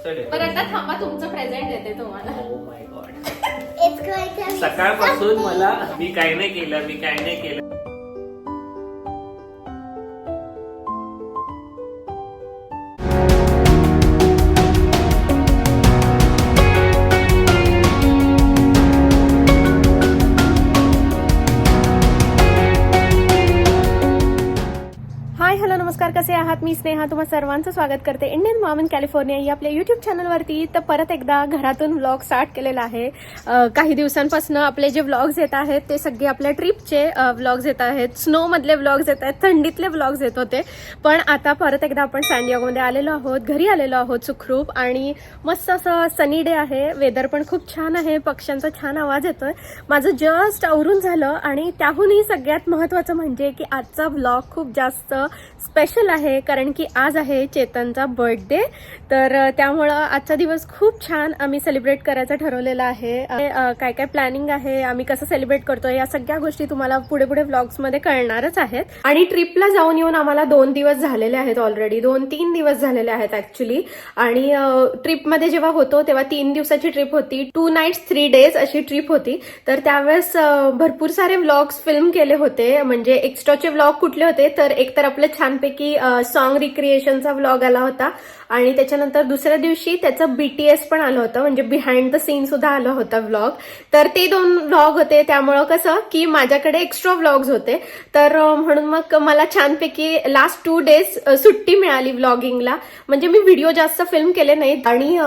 मस्त आता थांबा तुमचं प्रेझेंट देते तुम्हाला. ओ माय गॉड be सकाळपासून. मला मी काय नाही केलं मी काय नाही केलं. आहात मी स्नेहा. तुम्हा सर्वांचं स्वागत करते इंडियन मॉम इन कॅलिफोर्निया या आपल्या युट्यूब चॅनलवरती तर परत एकदा घरातून व्लॉग स्टार्ट केलेला आहे. काही दिवसांपासून आपले जे व्लॉग्स येत आहेत ते सगळे आपल्या ट्रिपचे व्लॉग्स येत आहेत. स्नोमधले व्लॉग्स येत आहेत थंडीतले व्लॉग्स येत होते. पण आता परत एकदा आपण सँडियागोमध्ये आलेलो आहोत घरी आलेलो आहोत सुखरूप. आणि मस्त असं सनी डे आहे. वेदर पण खूप छान आहे. पक्ष्यांचा छान आवाज येतोय. माझं जस्ट आवरून झालं आणि त्याहूनही सगळ्यात महत्वाचं म्हणजे की आजचा व्लॉग खूप जास्त स्पेशल आहे. कारण की आज आहे चेतनचा बर्थडे. तर त्यामुळं आजचा दिवस खूप छान आम्ही सेलिब्रेट करायचं ठरवलेलं आहे. काय काय प्लॅनिंग आहे आम्ही कसं सेलिब्रेट करतोय या सगळ्या गोष्टी तुम्हाला पुढे पुढे व्लॉग्समध्ये कळणारच आहेत. आणि ट्रिपला जाऊन येऊन आम्हाला दोन दिवस झालेले आहेत ऑलरेडी दोन तीन दिवस झालेले आहेत ऍक्च्युली आणि ट्रिपमध्ये जेव्हा होतो तेव्हा तीन दिवसाची ट्रिप होती. टू नाईट्स थ्री डेज अशी ट्रिप होती. तर त्यावेळेस भरपूर सारे व्लॉग्स फिल्म केले होते. म्हणजे एक्स्ट्राचे व्लॉग कुठले होते तर एक तर आपलं छानपैकी सॉन्ग रिक्रिएशनचा व्लॉग आला होता. आणि त्याच्यानंतर दुसऱ्या दिवशी त्याचं बीटीएस पण आलं होतं. म्हणजे बिहाइंड द सीन सुद्धा आलं होतं व्लॉग तर ते दोन व्लॉग होते. त्यामुळं कसं की माझ्याकडे एक्स्ट्रा व्लॉग्स होते. तर म्हणून मग मला छानपैकी लास्ट टू डेज सुट्टी मिळाली व्लॉगिंगला म्हणजे मी व्हिडिओ जास्त फिल्म केले नाहीत. आणि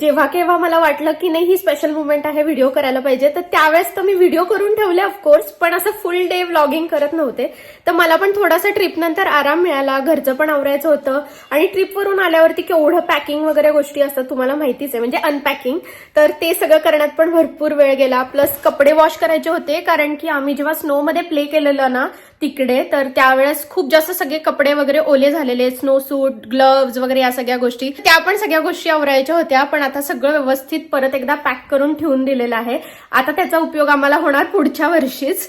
जेव्हा केव्हा मला वाटलं की नाही ही स्पेशल मुवमेंट आहे व्हिडिओ करायला पाहिजे तर त्यावेळेस तर मी व्हिडिओ करून ठेवले ऑफकोर्स पण असं फुल डे व्लॉगिंग करत नव्हते. तर मला पण थोडासा ट्रिप नंतर आराम मिळाला. घरचं पण आवरायचं होतं. आणि ट्रिपवरून आल्यावरती केवढं पॅकिंग वगैरे गोष्टी असतात तुम्हाला माहितीच आहे. म्हणजे अनपॅकिंग तर ते सगळं करण्यात पण भरपूर वेळ गेला. प्लस कपडे वॉश करायचे होते कारण की आम्ही जेव्हा स्नोमध्ये प्ले केलेलं ना तिकडे तर त्यावेळेस खूप जास्त सगळे कपडे वगैरे ओले झालेले स्नो सूट ग्लव्ज वगैरे या सगळ्या गोष्टी. त्या पण सगळ्या गोष्टी आवरायच्या होत्या पण आता सगळं व्यवस्थित परत एकदा पॅक करून ठेवून दिलेलं आहे. आता त्याचा उपयोग आम्हाला होणार पुढच्या वर्षीच.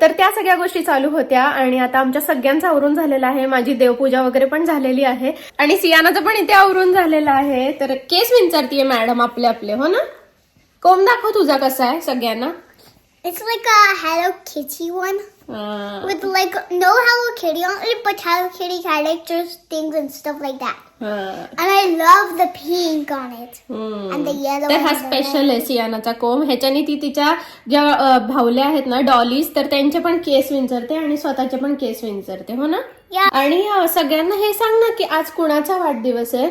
तर त्या सगळ्या गोष्टी चालू होत्या आणि आता आमच्या सगळ्यांचं आवरून झालेलं आहे. माझी देवपूजा वगैरे पण झालेली आहे. आणि सियानाचं पण इथे आवरून झालेलं आहे. तर केस विंचारतीये मॅडम आपले आपले हो ना? कोम दाखव तुझा कसा आहे सगळ्यांना. It's like hello Hello one um, with like no Hello Kitty on it, but Hello Kitty characters, things, and stuff like that. Um, And I love the pink on it हम्म. and the yellow. तर हा special आहे सियानाचा कोम ह्याच्याने ती तिच्या ज्या भावल्या आहेत ना डॉलीज तर त्यांचे पण केस विंचरते आणि स्वतःचे पण केस विंचरते हो ना Yeah. आणि सगळ्यांना हे सांग ना की आज कुणाचा वाढदिवस आहे.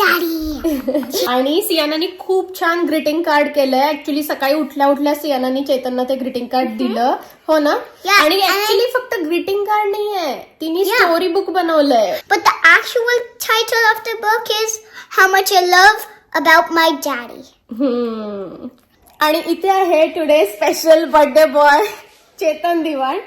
आणि सियानाने खूप छान ग्रीटिंग कार्ड केलंय. ऍक्च्युली सकाळी उठल्या उठल्या सियानाने चेतनना ते ग्रीटिंग कार्ड दिलं. हो ना? आणि ऍक्च्युली फक्त ग्रीटिंग कार्ड नाहीये. तिने. स्टोरी बुक बनवलंय. Actual title of the book is How Much I Love About My Daddy. हम्म. आणि इथे आहे today special birthday boy Chetan Diwan.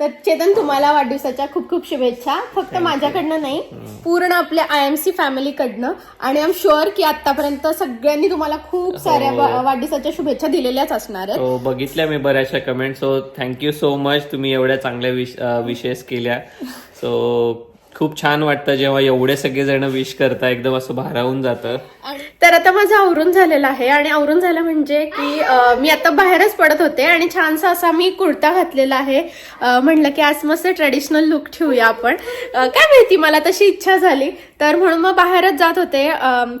तर चेतन तुम्हाला वाढदिवसाच्या खूप खूप शुभेच्छा. फक्त माझ्याकडनं नाही पूर्ण आपल्या आय एम सी फॅमिलीकडनं आणि आय एम शुअर की आतापर्यंत सगळ्यांनी तुम्हाला खूप साऱ्या हो. वा- वाढदिवसाच्या शुभेच्छा दिलेल्याच असणार आहेत. हो बघितल्या मी बऱ्याचशा comment so thank you so much तुम्ही एवढ्या चांगल्या विश विशेष केल्या. सो खूप छान वाटतं जेव्हा एवढे सगळे जण विश करता एकदम असं भारावून जातं. तर आता माझं आवरून झालेलं आहे आणि आवरून झालं म्हणजे की मी आता बाहेरच पडत होते आणि छानसा असा मी कुर्ता घातलेला आहे. म्हणलं की आज मस्त ट्रेडिशनल लुक ठेवूया आपण. काय माहिती मला तशी इच्छा झाली. तर म्हणून मग बाहेरच जात होते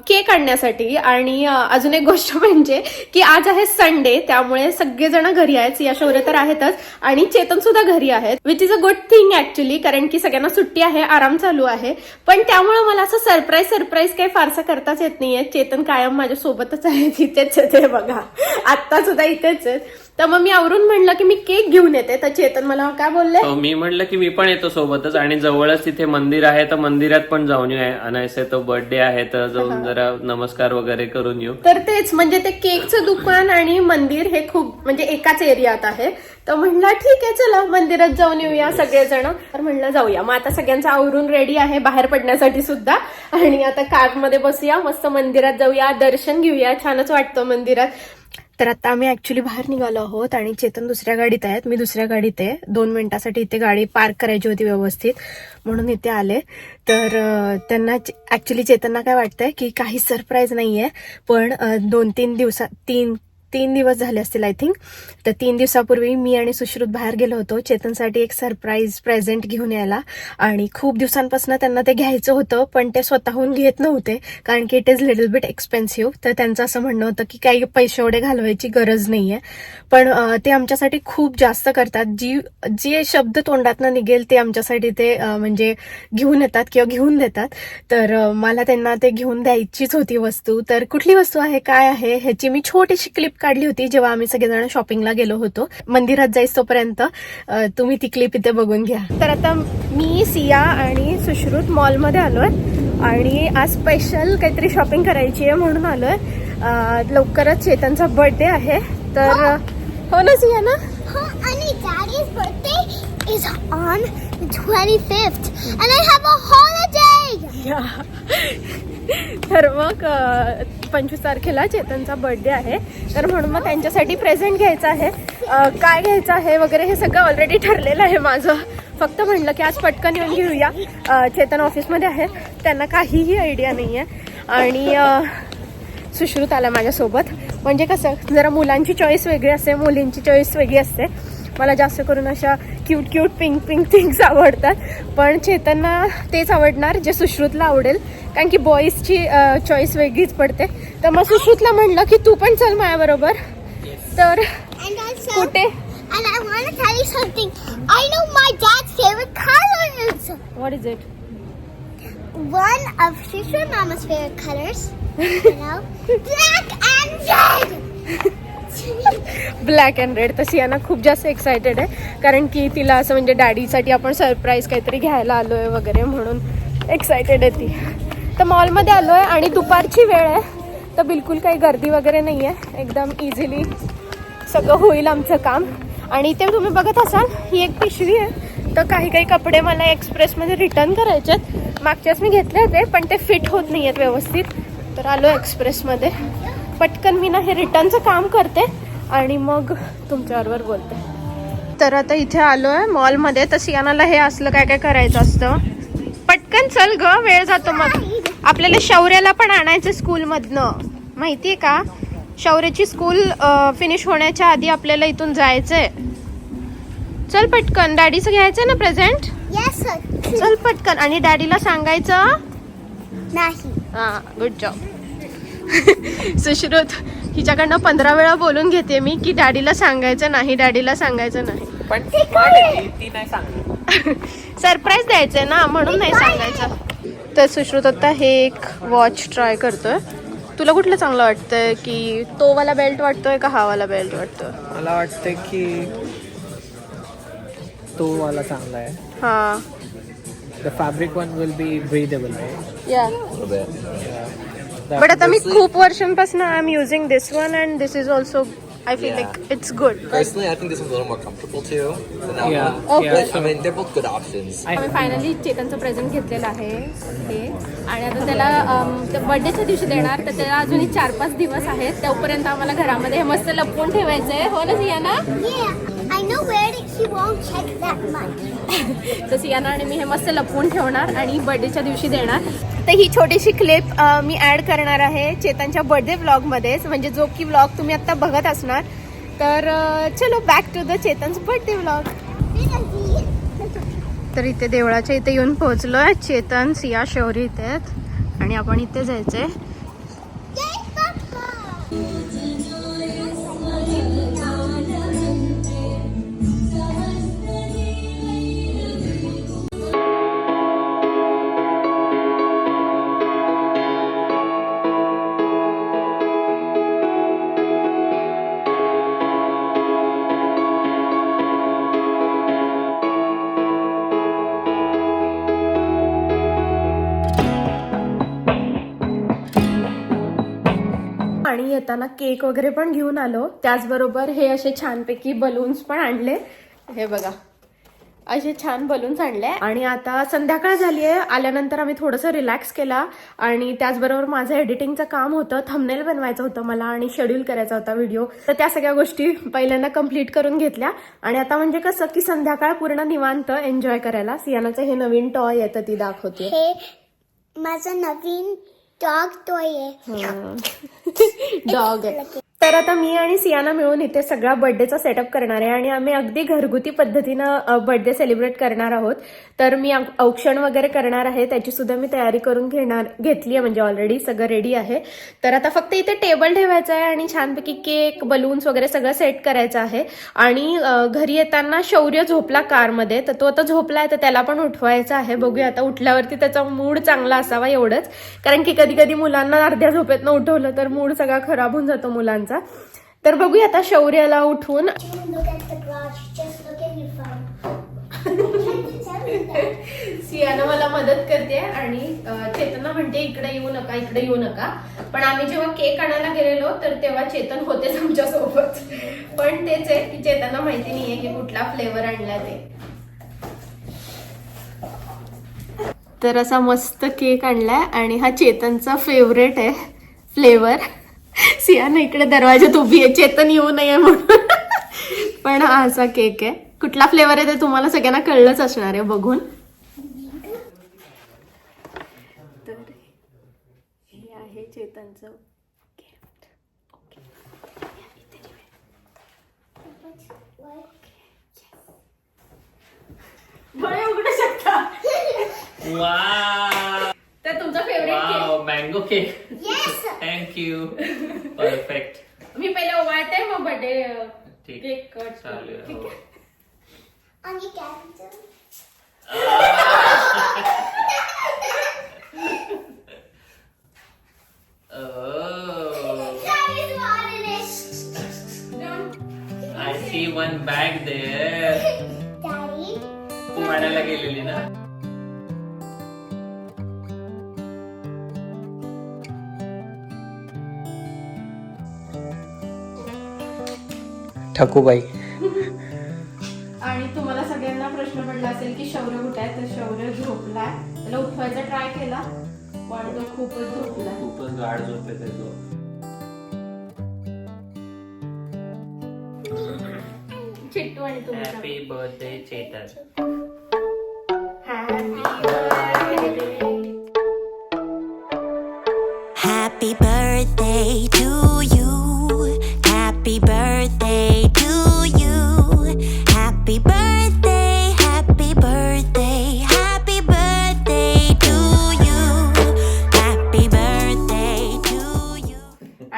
केक आणण्यासाठी. आणि अजून एक गोष्ट म्हणजे की आज आहे संडे त्यामुळे सगळेजण घरी आहेत. या शौर्य तर आहेतच. आणि चेतन सुद्धा घरी आहेत which is a good thing actually कारण की सगळ्यांना सुट्टी आहे आराम चालू आहे. पण त्यामुळे मला असं सरप्राईज सरप्राईज काही फारसं करताच येत नाहीये. चेतन कायम माझ्या सोबतच आहे. तिथेच आहे बघा. आत्ता सुद्धा इथेच आहेत. तर मग मी आवरून म्हणलं की मी केक घेऊन येते. तर चेतन मला काय बोलले? So, मी म्हटलं की मी पण येतो सोबतच आणि जवळच तिथे मंदिर आहे तर मंदिरात पण जाऊन येऊ. अनायसे तो बर्थडे आहे तर जाऊन जरा नमस्कार वगैरे करून येऊ. तर तेच म्हणजे ते केकचं दुकान आणि मंदिर हे खूप म्हणजे एकाच एरियात आहे. तर म्हणलं ठीक आहे चला मंदिरात जाऊन येऊया सगळेजण. तर म्हणलं जाऊया. मग आता सगळ्यांचं आवरून रेडी आहे बाहेर पडण्यासाठी सुद्धा. आणि आता कारमध्ये बसूया मस्त मंदिरात जाऊया दर्शन घेऊया. छानच वाटतं मंदिरात. तर आता आम्ही ऍक्च्युली बाहेर निघालो आहोत आणि चेतन दुसऱ्या गाडीत आहेत. मी दुसऱ्या गाडीत आहे. दोन मिनिटासाठी इथे गाडी पार्क करायची होती व्यवस्थित. म्हणून इथे आले. तर त्यांना ऍक्च्युली चेतनना काय वाटतंय की काही सरप्राईज नाही आहे पण दोन तीन दिवसात तीन तीन दिवस झाले असतील आय थिंक तर तीन दिवसापूर्वी मी आणि सुश्रुत बाहेर गेलो होतो चेतनसाठी एक सरप्राईज प्रेझेंट घेऊन यायला. आणि खूप दिवसांपासून त्यांना ते घ्यायचं होतं पण ते स्वतःहून घेत नव्हते कारण की it is little bit expensive तर त्यांचं असं म्हणणं होतं की काही पैसे एवढे घालवायची गरज नाही आहे पण ते आमच्यासाठी खूप जास्त करतात. जी जे शब्द तोंडातनं निघेल ते आमच्यासाठी ते म्हणजे घेऊन येतात किंवा घेऊन देतात. तर मला त्यांना ते घेऊन द्यायचीच होती वस्तू. तर कुठली वस्तू आहे काय आहे ह्याची मी छोटीशी क्लिप काढली होती जेव्हा आम्ही सगळेजण शॉपिंगला गेलो होतो. मंदिरात जाईस तोपर्यंत तुम्ही ती क्लिप इथे बघून घ्या. तर आता मी सिया आणि सुश्रुत मॉलमध्ये आलोय आणि आज स्पेशल काहीतरी शॉपिंग करायची आहे म्हणून आलोय. लवकरच चेतनचा बर्थडे आहे. तर हो. ना सिया ना? birthday is on the 25th, and I have a holiday! तर मग पंचवीस तारखेला चेतनचा बर्थडे आहे. तर म्हणून मग त्यांच्यासाठी प्रेझेंट घ्यायचं आहे. काय घ्यायचं आहे वगैरे हे सगळं ऑलरेडी ठरलेलं आहे माझं. फक्त म्हणलं की आज पटकन येऊन घेऊया. चेतन ऑफिसमध्ये आहे. त्यांना काहीही आयडिया नाही आहे आणि सुश्रुत आला माझ्यासोबत. म्हणजे कसं जरा मुलांची चॉईस वेगळी असते मुलींची चॉईस वेगळी असते. मला जास्त करून अशा cute cute pink pink things आवडतात. पण चेतनना तेच आवडणार जे सुश्रुतला आवडेल. कारण की बॉईजची चॉईस वेगळीच पडते. तर मग सुश्रुतला म्हणलं की तू पण चल माझ्याबरोबर. तर कुठे? आणि ब्लॅक अँड रेड तर सियाना खूप जास्त एक्सायटेड आहे. कारण की तिला असं म्हणजे डॅडीसाठी आपण सरप्राईज काहीतरी घ्यायला आलो आहे वगैरे म्हणून एक्सायटेड आहे ती. तर मॉलमध्ये आलो आहे आणि दुपारची वेळ आहे. तर बिलकुल काही गर्दी वगैरे नाही आहे एकदम इझिली सगळं होईल आमचं काम. आणि इथे तुम्ही बघत असाल ही एक पिशवी आहे. तर काही काही कपडे मला एक्सप्रेसमध्ये रिटर्न करायचे आहेत. मागच्याच मी घेतले होते पण ते फिट होत नाही आहेत व्यवस्थित. तर आलो एक्सप्रेसमध्ये पटकन मी ना हे रिटर्नचं काम करते आणि मग तुमच्याबरोबर बोलते. तर आता इथे आलोय मॉलमध्ये. तर सियानाला हे असलं काय काय करायचं असतं. पटकन चल ग वेळ जातो मग. आपल्याला शौर्याला पण आणायचं स्कूलमधनं. माहितीये का? शौर्याची स्कूल फिनिश होण्याच्या आधी आपल्याला इथून जायचंय. चल पटकन. डॅडीचं घ्यायचंय ना प्रेझेंट Yes. चल पटकन. आणि डॅडीला सांगायचं? Nahi. हा गुड जॉब सुश्रुत हिच्याकडनं पंधरा वेळा बोलून घेते मी की डॅडीला सांगायचं नाही डॅडीला सांगायचं नाही. पण ती, नाही सरप्राईज द्यायचंय ना म्हणून नाही सांगायचं. तर सुश्रुत आता हे एक वॉच ट्राय करतोय. तुला कुठलं चांगलं वाटतंय की तो वाला बेल्ट वाटतोय का हा वाला बेल्ट वाटतोय? मला वाटतं की तो वाला चांगला आहे. हा. The fabric one will be breathable आहे या बट आता मी खूप वर्षांपासून I am using this one and this is also I feel like it's good Personally, I think this one's a little more comfortable too than that Yeah. one. Okay. But I mean, they're both good options. आम्ही finally चेतनचं present घेतलेलं आहे हे आणि आता त्याला बर्थडेच्या दिवशी देणार तर त्याला अजूनही चार पाच दिवस आहेत तोपर्यंत आम्हाला घरामध्ये हे मस्त लपवून ठेवायचंय हो ना सियाना Yeah, I know where it, he won't check that much. तर सियाना आणि मी हे मस्त लपवून ठेवणार आणि बर्थडेच्या दिवशी देणार तर ही छोटीशी क्लिप मी ऍड करणार आहे चेतनच्या बर्थडे व्लॉगमध्येच म्हणजे जो की व्लॉग तुम्ही आत्ता बघत असणार. तर चलो back to the Chetan's birthday vlog तर इथे देवळाच्या इथे येऊन पोहोचलो आहे चेतन सिया शौरी इथे आहेत. आणि आपण इथे जायचंय. येताना केक वगैरे पण घेऊन आलो. त्याचबरोबर हे असे छानपैकी बलून्स पण आणले. हे बघा. असे छान बलून्स आणले. आणि आता संध्याकाळ झाली आहे आल्यानंतर आम्ही थोडंसं रिलॅक्स केला. आणि त्याचबरोबर माझं एडिटिंगचं काम होतं. थंबनेल बनवायचं होतं मला आणि शेड्यूल करायचा होता व्हिडिओ तर त्या सगळ्या गोष्टी पहिल्यांदा कंप्लीट करून घेतल्या. आणि आता म्हणजे कसं की संध्याकाळ पूर्ण निवांत एन्जॉय करायला. सियानाचं हे नवीन टॉय येतं ती दाखवते. हे माझं नवीन डॉग टॉय आहे डॉग आहे तर आता मी आणि सियाना मिळून इथे सगळा बर्थडेचा सेटअप करणार आहे आणि आम्ही अगदी घरगुती पद्धतीनं बर्थडे सेलिब्रेट करणार आहोत. तर मी औक्षण वगैरे करणार आहे त्याची सुद्धा मी तयारी करून घेणार घेतली आहे म्हणजे ऑलरेडी सगळं रेडी आहे. तर आता फक्त इथे टेबल ठेवायचं आहे आणि छानपैकी केक बलून्स वगैरे सगळं सेट करायचं आहे. आणि घरी येताना शौर्य झोपला कारमध्ये तर तो आता झोपलाय तर त्याला पण उठवायचा आहे. बघूया आता उठल्यावरती त्याचा मूड चांगला असावा एवढंच. कारण की कधी कधी मुलांना अर्ध्या झोपेतनं उठवलं तर मूड सगळा खराब होऊन जातो मुलांना मुलांचा तर बघूया आता शौर्याला उठून. सियाना मला मदत करते आणि चेतना म्हणते इकडे येऊ नका इकडे येऊ नका. पण आम्ही जेव्हा केक आणायला गेलेलो तर तेव्हा चेतन होतेच आमच्यासोबत पण तेच आहे की चेतना माहिती नाहीये की कुठला फ्लेवर आणला ते. तर असा मस्त केक आणलाय आणि हा चेतनचा फेवरेट आहे फ्लेवर सियाना इकडे दरवाजात उभी आहे चेतन येऊ नये म्हणून. पण हा असा केक आहे. कुठला फ्लेवर आहे ते तुम्हाला सगळ्यांना कळलंच असणार आहे बघून. तर हे आहे चेतनचं शकता. Favourite cake mango cake Yes. Thank you perfect मी पहिले ओवाळते मग बर्थडे ठीक केक कट चालेल ठीक हो. आहे On your character. Oh, Daddy's wanted it. I see one bag there. Daddy. तू आणायला गेलेली ना ठकूबाई. आणि तुम्हाला सगळ्यांना प्रश्न पडला असेल की शौर्य कुठे आहे? तर शौर्य झोपलाय. त्याला उठवायचा ट्राय केला. पण तो खूपच झोपलाय खूपच गाढ झोप आहे त्याचं चिट्टू आणि तुमचा हॅपी बर्थडे चेतन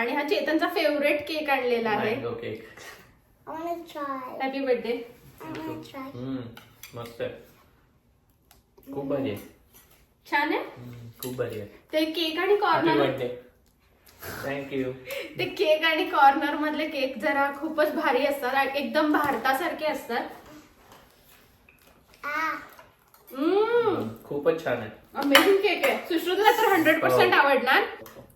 आणि हा चेतनचा फेवरेट केक आणलेला आहे. Happy birthday try. मस्त खूप भारी आहे. छान आहे? हम्म, खूप भारी आहे. ते केक आणि कॉर्नर बर्थडे थँक्यू ते केक आणि कॉर्नर मधले केक जरा खूपच भारी असतात आणि एकदम भारतासारखे असतात. हम्म खूपच छान आहे. अमेझिंग केक आहे. सुश्रुतला तर हंड्रेड पर्सेंट हो. आवडणार.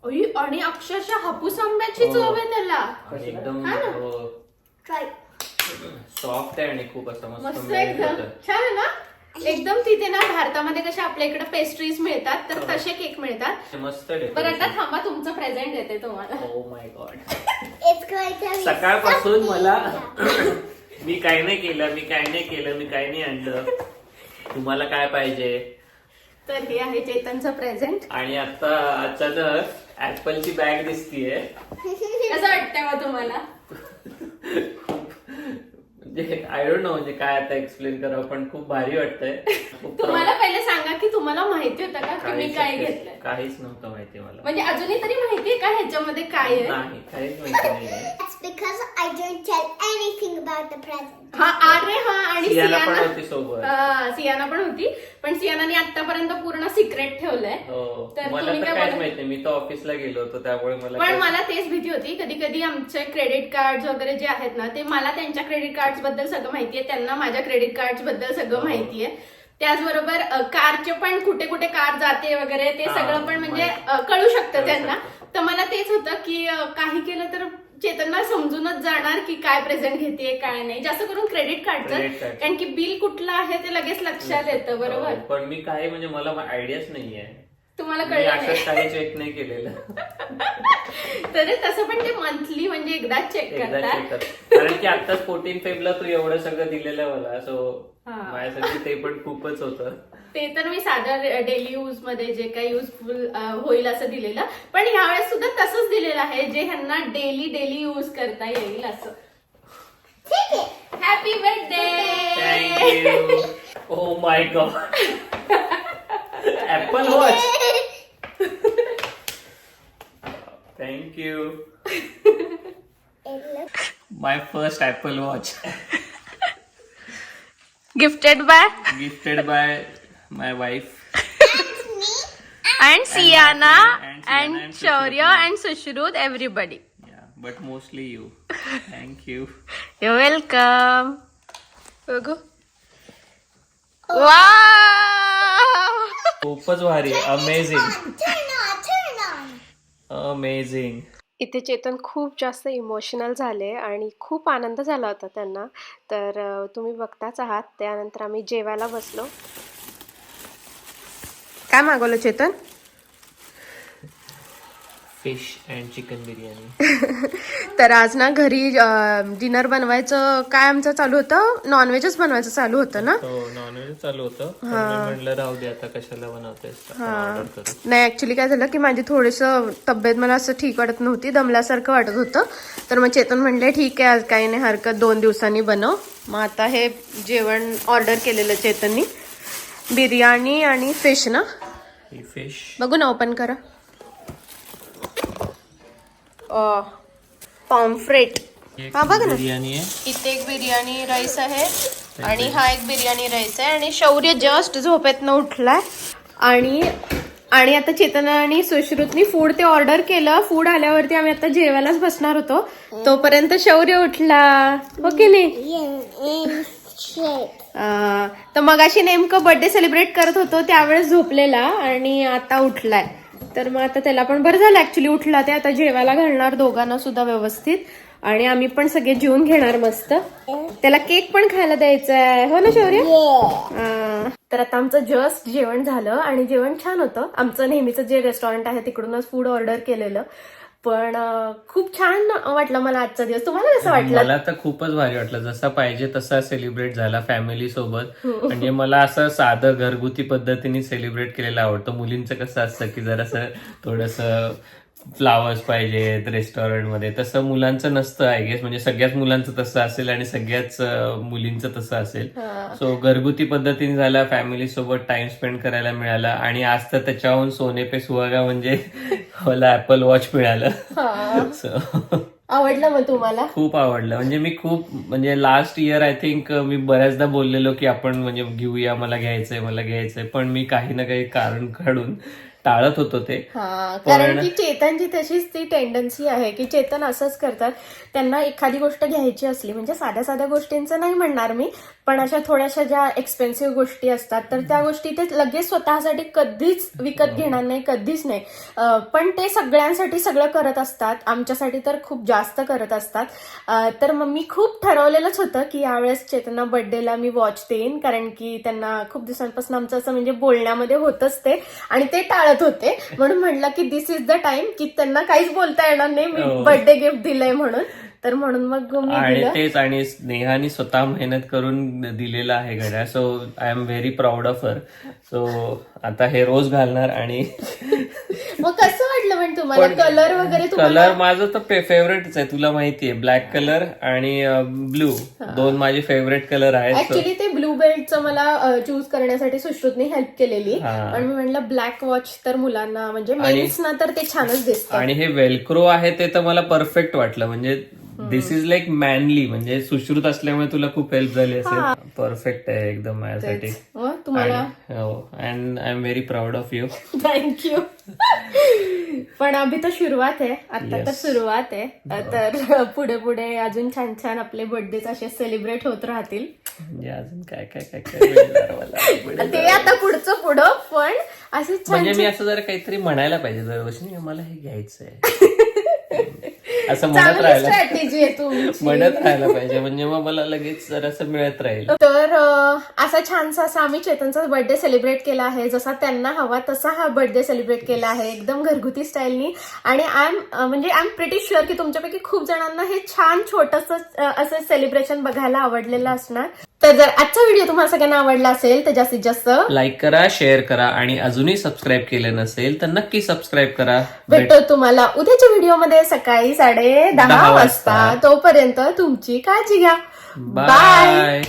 ओय, आणि अक्षरशः हापूस आंब्याची हो. चव आहे त्याला. आणि एकदम हा ना? सॉफ्ट आहे आणि खूप असं मस्त एकदम. होतं. छान आहे ना? एकदम तिथे ना भारतामध्ये कशा आपल्या इकडे पेस्ट्रीज मिळतात तर तसे केक मिळतात. मस्त बरं आता थांबा तुमचं प्रेझेंट देते तुम्हाला. Oh my god to be सकाळपासून. मला मी काय नाही केलं मी काय नाही केलं मी काय नाही आणलं. तुम्हाला काय पाहिजे? तर हे आहे चेतनचं प्रेझेंट आणि आता अचानक ऍपलची बॅग दिसतीये. कसं वाटतंय मग तुम्हाला? म्हणजे आय डोंट नो म्हणजे काय आता एक्सप्लेन करावं पण खूप भारी वाटतंय. खूप तुम्हाला पहिले सांगा की तुम्हाला माहिती होतं का? की मी काहीच- काय घेतलंय? काहीच नव्हतं माहिती मला. म्हणजे अजूनही तरी माहितीये का ह्याच्यामध्ये काय आहे? नाही काहीच माहिती That's because I don't tell anything about the present. हा अरे हा आणि सियाना पण होती सोबत. हा, सियाना पण होती. पण सियानाने आतापर्यंत पूर्ण सिक्रेट ठेवलंय. हो तर मला तुम्ही तर काय काहीच माहीत नाही. मी तर ऑफिसला गेलो होतो त्यामुळे मला पण काही- मला तेच भीती होती. कधी कधी आमचे क्रेडिट कार्ड वगैरे जे आहेत ना ते मला त्यांच्या क्रेडिट कार्डबद्दल सगळं माहितीये. त्यांना माझ्या क्रेडिट कार्डबद्दल सगळं हो. माहितीये. त्याचबरोबर अ, कारचे पण कुठे कुठे कार जाते वगैरे ते हा, सगळं पण म्हणजे माहिती. अ, कळू शकतं कळू त्यांना. शकतं. तर मला तेच होतं की अ, काही केलं तर चेतनला समजूनच जाणार की काय प्रेझेंट घेते काय नाही. जास्त करून क्रेडिट कार्डचं card. कारण की बिल कुठलं आहे ते लगेच लक्षात येतं बरोबर? हो, पण मी काय म्हणजे मला आयडियाच नाहीये. तुम्हाला मी कळलं असं काही चेक नाही केलेलं. तरी तसं पण ते मंथली म्हणजे एकदाच चेक एकदा करतात. check कर. कारण की आताच फोर्टीन फेबला तू एवढं सगळं दिलेलं मला सो हा. माझ्यासाठी ते पण खूपच होतं. ते तर मी साध्या डेली यूजमध्ये जे काही युजफुल होईल असं दिलेलं. पण यावेळेस सुद्धा तसंच दिलेलं आहे. जे ह्यांना डेली डेली यूज करता येईल असं. Take it. Happy birthday O my God apple watch thank you my first apple watch gifted bye gifted bye my wife and Siena and Sienna and and शौर्य Sushruत. And Sushrut everybody but mostly you thank you you welcome बघू वा खूपच भारी. Amazing turn on, turn on. Amazing इथे चेतन खूप जास्त emotional झाले आणि खूप आनंद झाला होता त्यांना. तर अ, तुम्ही बघताच आहात. त्यानंतर आम्ही जेवायला बसलो. काय मागवलं Chetan? Fish and chicken biryani. तर आज ना घरी डिनर बनवायचं काय आमचं चालू होतं? नॉनव्हेजच बनवायचं चालू होतं ना? हो नॉनव्हेज चालू होतं. म्हणलं राहू दे आता कशाला बनवतेस नाही ऍक्च्युली काय झालं की माझी थोडंसं तब्येत मला असं ठीक वाटत नव्हती दमल्यासारखं वाटत होतं. तर मग चेतन म्हणले ठीक आहे आज काही नाही हरकत दोन दिवसांनी बनव. मग आता हे जेवण ऑर्डर केलेलं चेतननी. बिर्याणी आणि फिश ना? ही फिश बघू ना ओपन करा. पॉम्फ्रेट हा बघ ना. बिर्याणी आहे. इथे एक बिर्याणी राईस आहे आणि हा एक बिर्याणी राईस आहे आणि शौर्य जस्ट झोपेतनं उठलाय. आणि आणि आता चेतन आणि सुश्रुतनी फूड ते ऑर्डर केलं. फूड आल्यावरती आम्ही आता जेवायलाच बसणार होतो. तोपर्यंत शौर्य उठला. हो की नाही? तर मगाशी नेमकं बर्थडे सेलिब्रेट करत होतो त्यावेळेस झोपलेला आणि आता उठलाय. तर मग आता त्याला पण बरं झालं ऍक्च्युली उठला ते आता जेवायला घालणार दोघांना सुद्धा व्यवस्थित. आणि आम्ही पण सगळे जेवून घेणार मस्त. त्याला केक पण खायला द्यायचा आहे हो ना शौर्य? तर आता आमचं जस्ट जेवण झालं आणि जेवण छान होतं. आमचं नेहमीचं जे रेस्टॉरंट आहे तिकडूनच फूड ऑर्डर केलेलं. पण खूप छान वाटलं मला आजचा दिवस. तुम्हाला कसं वाटलं? मला तर खूपच भारी वाटलं. जसा पाहिजे तसा सेलिब्रेट झाला फॅमिली सोबत. म्हणजे मला असं साधं घरगुती पद्धतीने सेलिब्रेट केलेलं आवडतं. मुलींचं कसं असतं की जरासं थोडस फ्लावर्स पाहिजेत रेस्टॉरंटमध्ये तसं मुलांचं नसतं आय गेस म्हणजे सगळ्याच मुलांचं तसं असेल आणि सगळ्याच मुलींचं तसं असेल. सो घरगुती पद्धतीने झाला फॅमिली सोबत टाइम स्पेंड करायला मिळाला. आणि आज तर त्याच्याहून सोने पे सुहागा म्हणजे मला ऍपल वॉच मिळालं. सो आवडलं मग तुम्हाला? खूप आवडलं. म्हणजे मी खूप म्हणजे लास्ट इयर आय थिंक मी बऱ्याचदा बोललेलो की आपण म्हणजे घेऊया मला घ्यायचंय मला घ्यायचंय. पण मी काही ना काही कारण काढून टाळत होतो ते. हा कारण की चेतनची तशीच ती टेंडन्सी आहे की चेतन असंच करतात. त्यांना एखादी गोष्ट घ्यायची असली म्हणजे साध्या साध्या गोष्टींचं नाही म्हणणार मी पण अशा थोड्याशा ज्या एक्सपेन्सिव्ह गोष्टी असतात तर त्या गोष्टी ते लगेच स्वतःसाठी कधीच विकत घेणार नाही कधीच नाही. पण ते सगळ्यांसाठी सगळं करत असतात. आमच्यासाठी तर खूप जास्त करत असतात. तर मग मी खूप ठरवलेलंच होतं की यावेळेस चेतना बर्थडेला मी वॉच देईन कारण की त्यांना खूप दिवसांपासून आमचं असं म्हणजे बोलण्यामध्ये होतच ते. आणि ते टाळत होते. म्हणून म्हटलं की दिस इज द टाइम की त्यांना काहीच बोलता येणार नाही. मी हो. बर्थडे गिफ्ट दिलंय म्हणून. तर म्हणून मग मी आणि दिलं. तेच आणि स्नेहाने स्वतः मेहनत करून दिलेलं आहे घड्याळ. So I am very proud of her so आता हे रोज घालणार आणि मग कसं वाटलं पण तुम्हाला? कलर वगैरे तुम्हाला कलर माझं तर फेवरेटच आहे तुला माहितीये ब्लॅक कलर आणि ब्लू दोन माझे फेवरेट कलर आहेत So, ऍक्च्युली ते ब्लू बेल्टचं मला चूज करण्यासाठी सुश्रुतने हेल्प केलेली. हा. आणि मी म्हणलं ब्लॅक वॉच तर मुलांना म्हणजे मेन्सना तर ते छानच दिसतं आणि हे वेलक्रो आहे ते तर मला परफेक्ट वाटलं. म्हणजे दिस इज लाईक मॅनली म्हणजे सुश्रुत असल्यामुळे तुला खूप हेल्प झाली असेल. परफेक्ट आहे एकदम माझ्यासाठी. And I am very proud of you thank you पण अभि तर सुरुवात आहे. आता तर. सुरुवात आहे. तर पुढे पुढे अजून छान छान आपले बर्थडे असे सेलिब्रेट होत राहतील. म्हणजे अजून काय काय काय काय ते आता पुढचं पुढं पण असे म्हणजे मी असं जरा काहीतरी म्हणायला पाहिजे दरवर्षी. "नाही, मला हे घ्यायचंय. असं म्हणत चांगली राहायला. स्ट्रॅटेजी आहे तुमची. म्हणत राहायला पाहिजे. म्हणजे मग मला लगेच जरासं मिळत राहील. तर अं, असा छानसा असा आम्ही चेतनचा बर्थडे सेलिब्रेट केला आहे. जसा त्यांना हवा तसा हा बर्थडे सेलिब्रेट केला आहे. एकदम घरगुती स्टाईलनी आणि आय एम म्हणजे आय एम प्रिटी शुअर की तुमच्यापैकी खूप जणांना हे छान छोटस असं सेलिब्रेशन बघायला आवडलेलं असणार. तर जर आजचा व्हिडिओ तुम्हाला सगळ्यांना आवडला असेल तर जास्तीत जास्त लाईक करा शेअर करा आणि अजूनही सबस्क्राईब केलं नसेल तर नक्की सबस्क्राईब करा. भेट- भेटतो तुम्हाला उद्याच्या व्हिडिओमध्ये सकाळी साडे दहा वाजता. तोपर्यंत तुमची काळजी घ्या. बाय